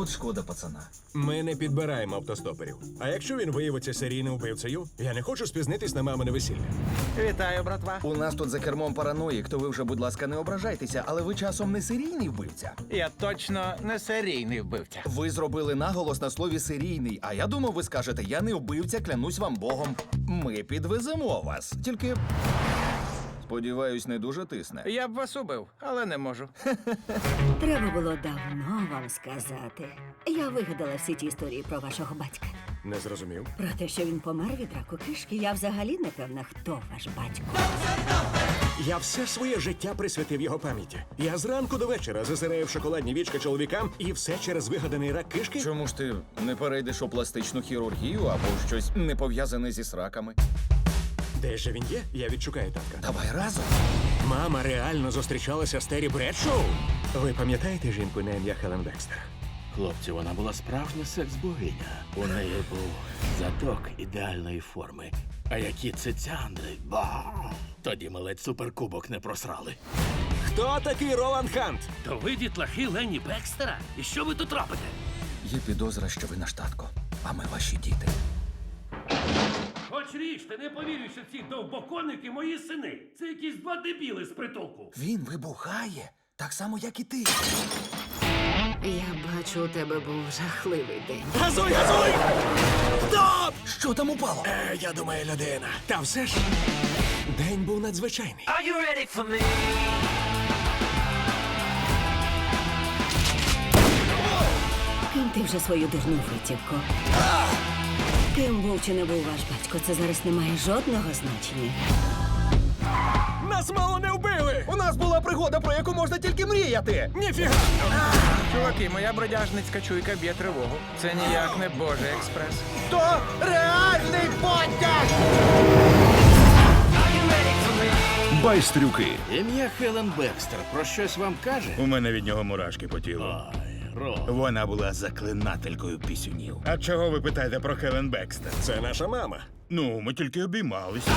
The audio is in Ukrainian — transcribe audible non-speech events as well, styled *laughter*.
от шкода пацана. Ми не підбираємо автостоперів. А якщо він виявиться серійним вбивцею, я не хочу спізнитись на мамине весілля. Вітаю, братва. У нас тут за кермом параноїк, то ви вже, будь ласка, не ображайтеся, але ви часом не серійний вбивця. Я точно не серійний вбивця. Ви зробили наголос на слові серійний, а я думав, ви скажете, я не вбивця, клянусь вам Богом. Ми підвеземо вас. Тільки. Сподіваюсь, не дуже тисне. Я б вас убив, але не можу. *laughs* Треба було давно вам сказати. Я вигадала всі ті історії про вашого батька. Не зрозумів. Про те, що він помер від раку кишки, я взагалі не певна, хто ваш батько. Я все своє життя присвятив його пам'яті. Я зранку до вечора зазираю в шоколадні вічка чоловікам і все через вигаданий рак кишки. Чому ж ти не перейдеш у пластичну хірургію або щось не пов'язане зі сраками? Де ж він є? Я відшукаю татка. Давай разом. Мама реально зустрічалася з Террі Бредшоу. Ви пам'ятаєте жінку на ім'я Хелен Декстер? Хлопці, вона була справжня секс-богиня. У неї був задок ідеальної форми. А які цицяндри, ба! Тоді ми ледь суперкубок не просрали. Хто такий Роланд Хант? То ви дітлахи Лені Бекстера? І що ви тут робите? Є підозра, що ви наш татко, а ми ваші діти. Хоч ріжте, не повірю, що ці довбоконники мої сини. Це якісь два дебіли з притулку. Він вибухає, так само, як і ти. Я бачу, у тебе був жахливий день. Газуй, газуй! Стоп! Що там упало? Е, я думаю, людина. Та все ж. День був надзвичайний. Ким ти вже свою дурну витівку? Ким був чи не був ваш батько, це зараз не має жодного значення. Нас мало не вбили! У нас була пригода, про яку можна тільки мріяти. Ніфіга! Чуваки, моя бродяжницька чуйка б'є тривогу. Це ніяк не Божий експрес. То реальний потяг! Байстрюки. Ім'я Хелен Бекстер про щось вам каже? У мене від нього мурашки по тілу. Ай, Ром. Вона була заклинателькою пісюнів. А чого ви питаєте про Хелен Бекстер? Це наша мама. Ну, ми тільки обіймалися.